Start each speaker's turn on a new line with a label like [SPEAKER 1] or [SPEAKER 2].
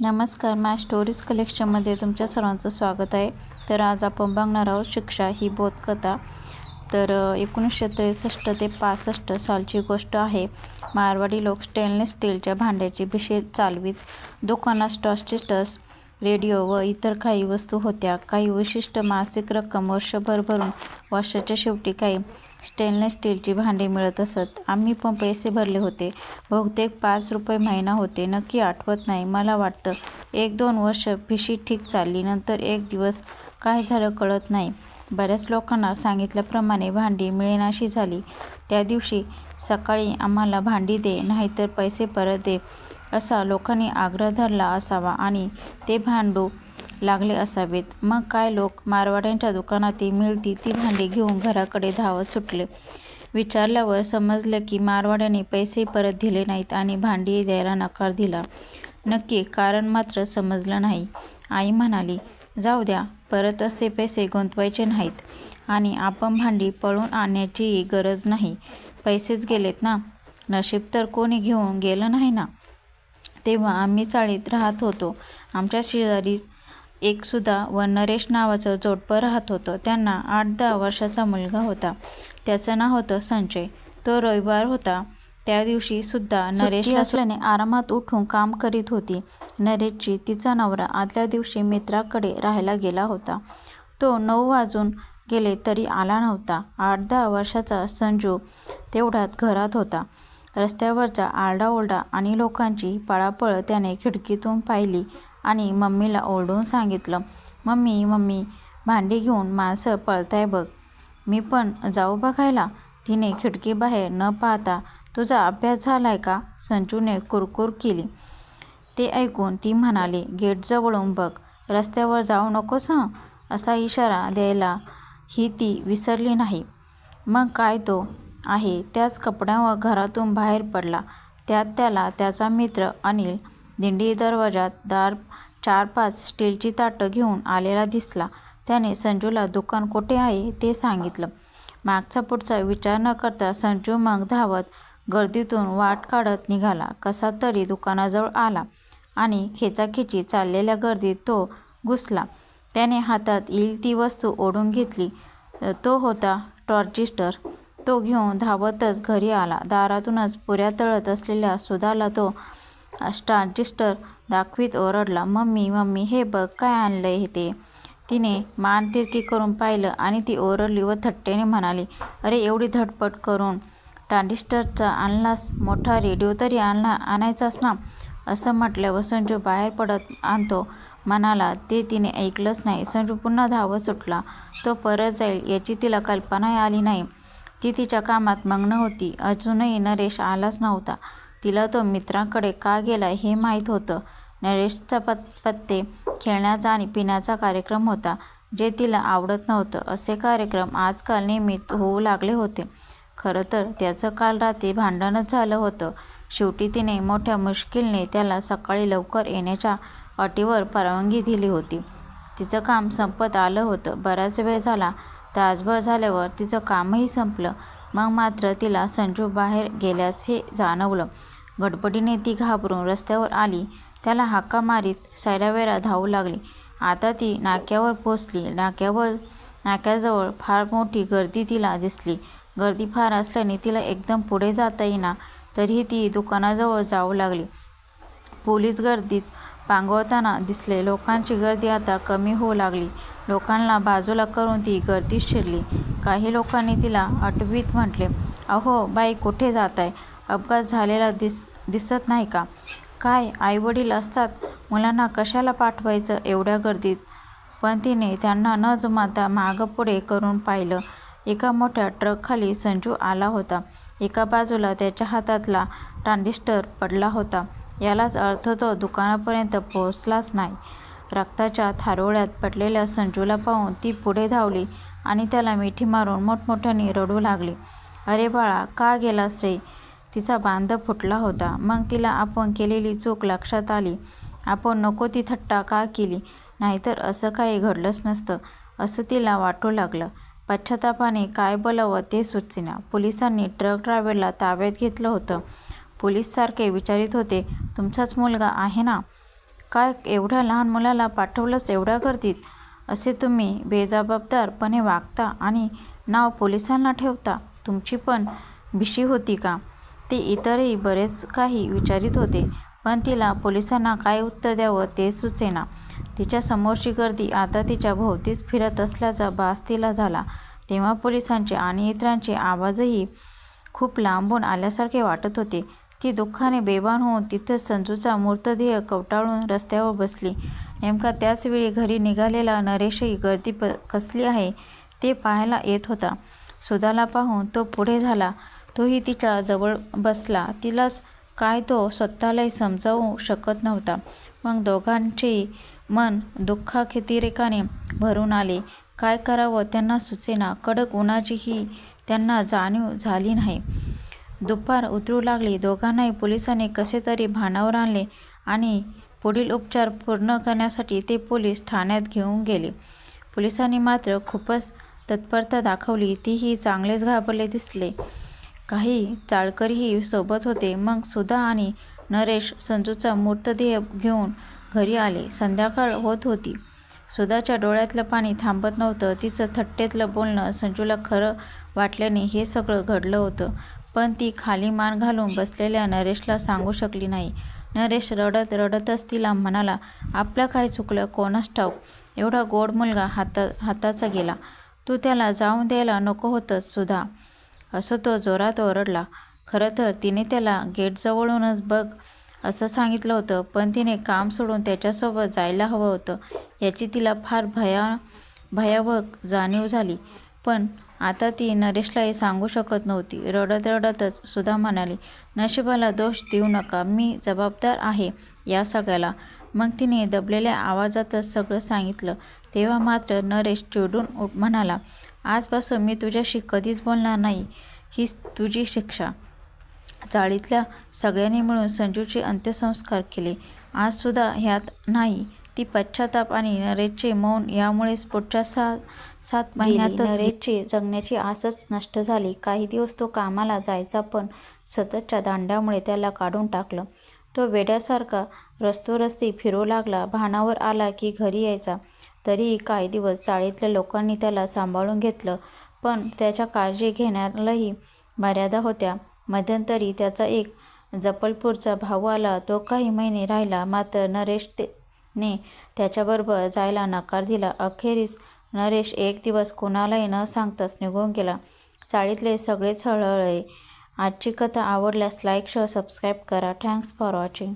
[SPEAKER 1] नमस्कार माय स्टोरीज कलेक्शनमध्ये तुमच्या सर्वांचं स्वागत आहे. तर आज आपण बघणार आहोत शिक्षा ही बोधकथा. तर एकोणीसशे त्रेसष्ट ते पासष्ट सालची गोष्ट आहे. मारवाडी लोक स्टेनलेस स्टीलच्या भांड्याची भिशे चालवीत. दुकानात स्टॉस्टिस्टस रेडिओ व इतर काही वस्तू होत्या. काही विशिष्ट मासिक रक्कम वर्षभर भरून वर्षाच्या शेवटी काही स्टेनलेस स्टीलची भांडी मिळत असत. आम्ही पण पैसे भरले होते. बहुतेक पाच रुपये महिना होते. नक्की आठवत नाही. मला वाटतं एक दोन वर्ष भिशी ठीक चालली. नंतर एक दिवस काय झालं कळत नाही. बऱ्याच लोकांना सांगितल्याप्रमाणे भांडी मिळेनाशी झाली. त्या दिवशी सकाळी आम्हाला भांडी दे नाहीतर पैसे परत दे. असा लोकांनी आग्रह धरला असावा आणि ते भांडू लागले असावेत. मग काय लोक मारवाड्यांच्या दुकानातही मिळती ती भांडी घेऊन घराकडे धावत सुटले. विचारल्यावर समजलं की मारवाड्याने पैसे परत दिले नाहीत आणि भांडी द्यायला नकार दिला. नक्की कारण मात्र समजलं नाही. आई म्हणाली जाऊ द्या परत असे पैसे गुंतवायचे नाहीत आणि आपण भांडी पळून आणण्याचीही गरज नाही. पैसेच गेलेत ना? नशीब तर कोणी घेऊन गेलं नाही ना? तेव्हा आम्ही चाळीत राहत होतो. आमच्या शेजारी एक सुद्धा व नरेश नावाचं जोडपं राहत होतं. त्यांना आठ दहा वर्षाचा मुलगा होता. त्याचं नाव होतं संजय. तो रविवार होता. त्या दिवशी सुद्धा नरेश असल्याने आरामात उठून काम करीत होती. नरेशची तिचा नवरा आदल्या दिवशी मित्राकडे राहायला गेला होता. तो नऊ वाजून गेले तरी आला नव्हता. आठ दहा वर्षाचा संजू तेवढ्यात घरात होता. रस्त्यावरचा आरडाओरडा आणि लोकांची पळापळ त्याने खिडकीतून पाहिली आणि मम्मीला ओरडून सांगितलं मम्मी मम्मी भांडी घेऊन माणसं पळताय बघ. मी पण जाऊ बघायला. तिने खिडकीबाहेर न पाहता तुझा अभ्यास झालाय का? संजूने कुरकुर केली. ते ऐकून ती म्हणाली गेटजवळून बघ. रस्त्यावर जाऊ नकोस हं? असा इशारा द्यायला ही ती विसरली नाही. मग काय तो आहे. त्याच कपड्यावर घरातून बाहेर पडला. त्यात त्याला त्याचा मित्र अनिल दिंडी दरवाजात दार चार पाच स्टीलची ताटं घेऊन आलेला दिसला. त्याने संजूला दुकान कुठे आहे? ते सांगितलं. मागचा पुढचा विचार न करता संजू मग धावत गर्दीतून वाट काढत निघाला. कसा तरी दुकानाजवळ आला आणि खेचाखेची चाललेल्या गर्दीत तो घुसला. त्याने हातात येईल ती वस्तू ओढून घेतली. तो होता टॉर्चिस्टर. तो घेऊन धावतच घरी आला. दारातूनच पुऱ्या तळत असलेल्या सुधाला तो ट्रान्झिस्टर दाखवीत ओरडला मम्मी मम्मी हे बघ काय आणलंय हे ते. तिने मान तिरकी करून पाहिलं आणि ती ओरडली व थट्टेने म्हणाली अरे एवढी धटपट करून ट्रान्झिस्टरचा आणलास मोठा रेडिओ तरी आणला आणायचाच ना? असं म्हटल्यावर संजू बाहेर पडत आणतो म्हणाला. ते तिने ऐकलंच नाही. संजू पुन्हा धावत सुटला. तो परत जाईल याची तिला कल्पनाही आली नाही. ती तिच्या कामात मग्न होती. अजूनही नरेश आलाच नव्हता. तिला तो मित्रांकडे का गेला हे माहीत होतं. नरेशचा पत पत्ते खेळण्याचा आणि पिण्याचा कार्यक्रम होता जे तिला आवडत नव्हतं. असे कार्यक्रम आजकाल नियमित होऊ लागले होते. खरं तर त्याचं काल रात्री भांडणच झालं होतं. शेवटी तिने मोठ्या मुश्किलने त्याला सकाळी लवकर येण्याच्या अटीवर परवानगी दिली होती. तिचं काम संपत आलं होतं. बराच वेळ झाला. तासभर झाल्यावर तिचं कामही संपलं. मग मात्र तिला संजू बाहेर गेल्यास हे जाणवलं. गडबडीने ती घाबरून रस्त्यावर आली. त्याला हाका मारीत सैरावेरा धावू लागली. आता ती नाक्यावर पोचली. नाक्यावर नाक्याजवळ फार मोठी गर्दी तिला दिसली. गर्दी फार असल्याने तिला एकदम पुढे जाता येईना. तरीही ती दुकानाजवळ जाऊ लागली. पोलीस गर्दीत पांगवताना दिसले. लोकांची गर्दी आता कमी होऊ लागली. लोकांना बाजूला करून ती गर्दी शिरली. काही लोकांनी तिला अटवीत म्हटले अहो बाई कुठे जात आहे अपघात झालेला दिस दिसत नाही का? काय आईवडील असतात? मुलांना कशाला पाठवायचं एवढ्या गर्दीत? पण तिने त्यांना न जुमाता मागं पुढे करून पाहिलं. एका मोठ्या ट्रकखाली संजू आला होता. एका बाजूला त्याच्या हातातला ट्रान्झिस्टर पडला होता. यालाच अर्थ तो दुकानापर्यंत पोहोचलाच नाही. रक्ताच्या थारोळ्यात पडलेल्या संजूला पाहून ती पुढे धावली आणि त्याला मिठी मारून मोठमोठ्याने रडू लागली. अरे बाळा का गेलास रे? तिचा बांध फुटला होता. मग तिला आपण केलेली चूक लक्षात आली. आपण नको ती थट्टा का केली? नाहीतर असं काही घडलंच नसतं असं तिला वाटू लागलं. पश्चातापाने काय बोलावं ते सुचेना. पोलिसांनी ट्रक ड्रायव्हरला ताब्यात घेतलं होतं. पोलीससारखे विचारित होते तुमचाच मुलगा आहे ना? काय एवढ्या लहान मुलाला पाठवलंच एवढ्या गर्दीत? असे तुम्ही बेजबाबदारपणे वागता आणि नाव पोलिसांना ठेवता. तुमची पण भिशी होती का? ते इतरही बरेच काही विचारित होते पण तिला पोलिसांना काय उत्तर द्यावं ते सुचेना. तिच्या समोरची गर्दी आता तिच्या भोवतीच फिरत असल्याचा भास तिला झाला. तेव्हा पोलिसांचे आणि इतरांचे आवाजही खूप लांबून आल्यासारखे वाटत होते. ती दुःखाने बेभान होऊन तिथंच संजूचा मृतदेह कवटाळून रस्त्यावर बसली. नेमका त्याचवेळी घरी निघालेला नरेशही गर्दी प कसली आहे ते पाहायला येत होता. सुधाला पाहून तो पुढे झाला. तोही तिच्या जवळ बसला. तिलाच काय तो स्वतःलाही समजावू शकत नव्हता. मग दोघांचे मन दुःखाखितिरेकाने भरून आले. काय करावं त्यांना सुचेना. कडक उन्हाचीही त्यांना जाणीव झाली नाही. दुपार उतरू लागली. दोघांनाही पोलिसांनी कसे तरी भानावर आणले आणि पुढील उपचार पूर्ण करण्यासाठी ते पोलीस ठाण्यात घेऊन गेले. पोलिसांनी मात्र खूपच तत्परता दाखवली. तीही चांगलेच घाबरले दिसले. काही चाळकरीही सोबत होते. मग सुधा आणि नरेश संजूचा मृतदेह घेऊन घरी आले. संध्याकाळ होत होती. सुधाच्या डोळ्यातलं पाणी थांबत नव्हतं. तिचं थट्टेतलं बोलणं संजूला खरं वाटल्याने हे सगळं घडलं होतं. पण ती खाली मान घालून बसलेल्या नरेशला सांगू शकली नाही. नरेश रडत रडतच तिला म्हणाला आपलं काय चुकलं? कोणास ठाऊक? एवढा गोड मुलगा हाता हाताचा गेला. तू त्याला जाऊन द्यायला नको होतंस सुद्धा असं तो जोरात ओरडला. खरं तर तिने त्याला गेटजवळूनच बघ असं सांगितलं होतं पण तिने काम सोडून त्याच्यासोबत जायला हवं होतं. याची तिला फार भया भयावह जाणीव झाली. पण आता ती नरेशलाही सांगू शकत नव्हती. रडत रडतच सुद्धा म्हणाली नशिबाला दोष देऊ नका. मी जबाबदार आहे या सगळ्याला. मग तिने दबलेल्या आवाजातच सगळं सांगितलं. तेव्हा मात्र नरेश चिडून म्हणाला आजपासून मी तुझ्याशी कधीच बोलणार नाही. हीच तुझी शिक्षा. चाळीतल्या सगळ्यांनी मिळून संजूचे अंत्यसंस्कार केले. आजसुद्धा ह्यात नाही. ती पश्चाताप आणि नरेशचे मौन यामुळेच पुढच्या सहा सात महिन्यात नरेशची जगण्याची आसच नष्ट झाली. काही दिवस तो कामाला जायचा पण सततच्या दांड्यामुळे त्याला काढून टाकलं. तो वेड्यासारखा रस्तोरस्ती फिरू लागला. भानावर आला की घरी यायचा. तरीही काही दिवस चाळीतल्या लोकांनी त्याला सांभाळून घेतलं पण त्याच्या काळजी घेण्यालाही मर्यादा होत्या. मध्यंतरी त्याचा एक जपलपूरचा भाऊ आला. तो काही महिने राहिला. मात्र नरेश ने त्याच्याबरोबर जायला नकार दिला. अखेरीस नरेश एक दिवस कोणालाही न सांगताच निघून गेला. चाळीतले सगळेच हळहळे. आजची कथा आवडल्यास लाईक शेअर सबस्क्राईब करा. Thanks for watching.